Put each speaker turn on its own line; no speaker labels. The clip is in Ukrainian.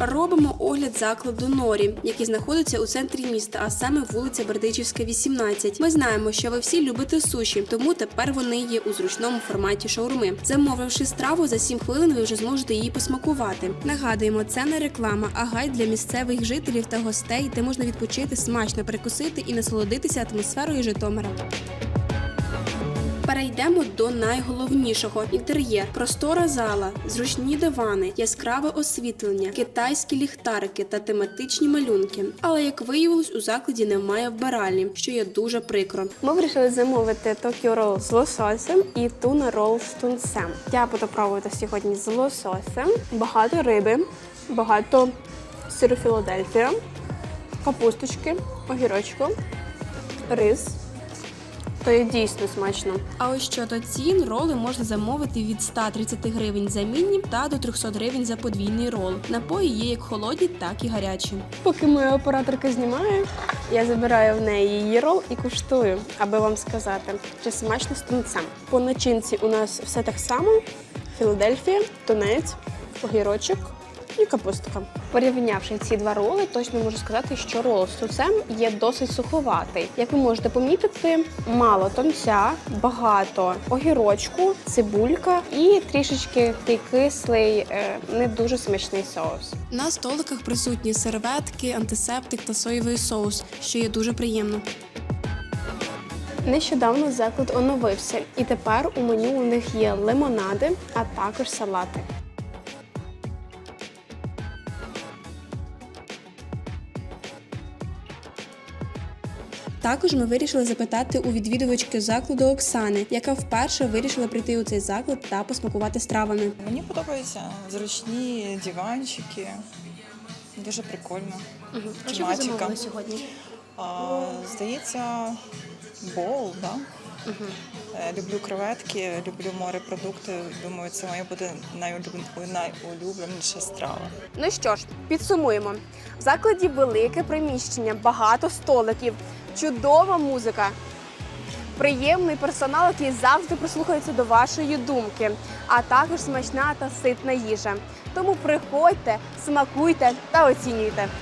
Робимо огляд закладу Норі, який знаходиться у центрі міста, а саме вулиця Бердичівська, 18. Ми знаємо, що ви всі любите суші, тому тепер вони є у зручному форматі шаурми. Замовивши страву, за 7 хвилин ви вже зможете її посмакувати. Нагадуємо, це не реклама, а гайд для місцевих жителів та гостей, де можна відпочити, смачно перекусити і насолодитися атмосферою Житомира. Перейдемо до найголовнішого інтер'єр, простора зала, зручні дивани, яскраве освітлення, китайські ліхтарики та тематичні малюнки. Але як виявилось, у закладі немає вбиральні, що є дуже прикро. Ми вирішили замовити Tokyo Roll з лососем і туна рол з тунцем. Я буду пробувати сьогодні з лососем. Багато риби, багато сиру Філадельфія, капусточки, огірочку, рис. То є дійсно смачно. А ось щодо цін, роли можна замовити від 130 гривень за міні та до 300 гривень за подвійний рол. Напої є як холодні, так і гарячі. Поки моя операторка знімає, я забираю в неї її рол і куштую, аби вам сказати, чи смачно з тунцем. По начинці у нас все так само: Філадельфія, тунець, огірочок і капустка. Порівнявши ці два роли, точно можу сказати, що рол з тунцем є досить суховатий. Як ви можете помітити, мало тонця, багато огірочку, цибулька і трішечки такий кислий, е, не дуже смачний соус. На столиках присутні серветки, антисептик та соєвий соус, що є дуже приємно. Нещодавно заклад оновився, і тепер у меню у них є лимонади, а також салати. Також ми вирішили запитати у відвідувачки закладу Оксани, яка вперше вирішила прийти у цей заклад та посмакувати стравами.
Мені подобаються зручні диванчики. Дуже прикольно. Тематика.
сьогодні?
А, здається, боул, да? Е, Люблю креветки, люблю морепродукти. Думаю, це моя буде найулюбленіша страва.
Ну що ж, підсумуємо. В закладі велике приміщення, багато столиків, чудова музика. Приємний персонал, який завжди прислухається до вашої думки, а також смачна та ситна їжа. Тому приходьте, смакуйте та оцінюйте.